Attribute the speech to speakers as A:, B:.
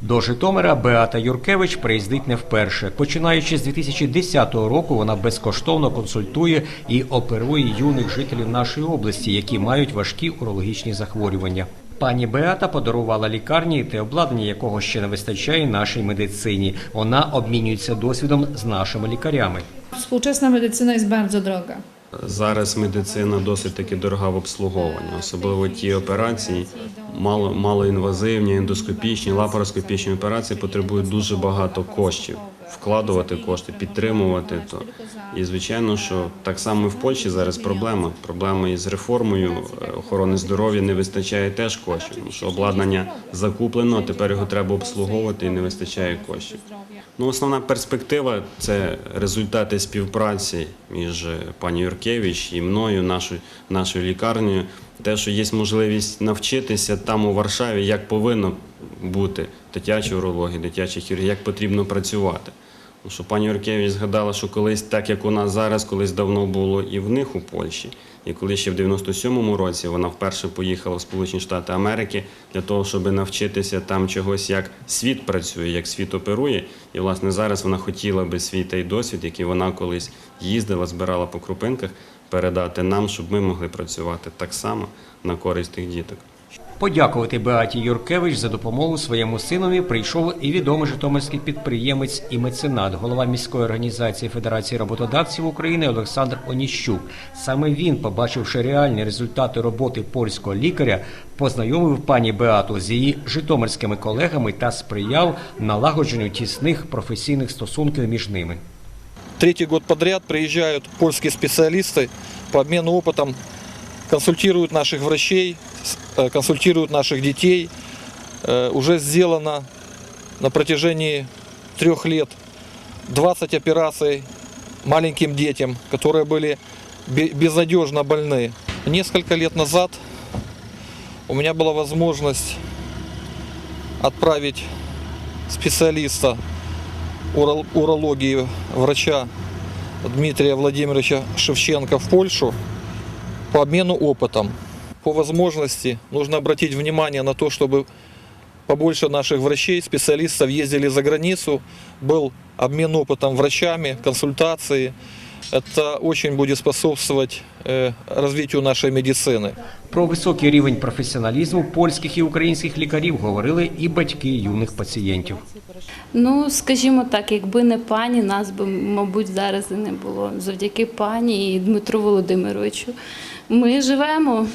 A: До Житомира Беата Юркевич приїздить не вперше. Починаючи з 2010 року, вона безкоштовно консультує і оперує юних жителів нашої області, які мають важкі урологічні захворювання. Пані Беата подарувала лікарні, те обладнання якого ще не вистачає нашій медицині. Вона обмінюється досвідом з нашими лікарями.
B: Współczesna medycyna jest bardzo droga.
C: Зараз медицина досить таки дорога в обслуговуванні, особливо ті операції, мало, малоінвазивні, ендоскопічні, лапароскопічні операції потребують дуже багато коштів. Вкладувати кошти, підтримувати то. І звичайно, що так само і в Польщі зараз проблема. Проблема із реформою е, охорони здоров'я не вистачає теж коштів, тому що обладнання закуплено, тепер його треба обслуговувати і не вистачає коштів. Ну, основна перспектива це результати співпраці між е, пані Юркевич і мною, нашою, нашою лікарнею. Те, що є можливість навчитися там у Варшаві, як повинно бути дитяча урологія, дитяча хірургія, як потрібно працювати. Тому що пані Юркевич згадала, що колись, так як у нас зараз, колись давно було і в них у Польщі. І коли ще в 97-му році вона вперше поїхала в Сполучені Штати Америки для того, щоб навчитися там чогось, як світ працює, як світ оперує. І власне зараз вона хотіла би свій той досвід, який вона колись їздила, збирала по крупинках, передати нам, щоб ми могли працювати так само на користь тих діток.
A: Подякувати Беаті Юркевич за допомогу своєму синові прийшов і відомий житомирський підприємець і меценат, голова міської організації Федерації роботодавців України Олександр Оніщук. Саме він, побачивши реальні результати роботи польського лікаря, познайомив пані Беату з її житомирськими колегами та сприяв налагодженню тісних професійних стосунків між ними.
D: Третий год подряд приезжают польские специалисты по обмену опытом, консультируют наших врачей, с- э, Консультируют наших детей. Э, Уже сделано на протяжении трех лет 20 операций маленьким детям, которые были бе- безнадежно больны. Несколько лет назад у меня была возможность отправить специалиста уро- урологии врача Дмитрия Владимировича Шевченко в Польшу по обмену опытом. По возможности нужно обратить внимание на то, чтобы побольше наших врачей, специалистов ездили за границу, был обмен опытом врачами, консультации. Это очень будет способствовать э, развитию нашей медицины.
A: Про високий рівень професіоналізму польських і українських лікарів говорили і батьки юних пацієнтів.
E: Ну, скажімо так, якби не пані, нас би, мабуть, зараз і не було. Завдяки пані і Дмитру Володимировичу. Ми живемо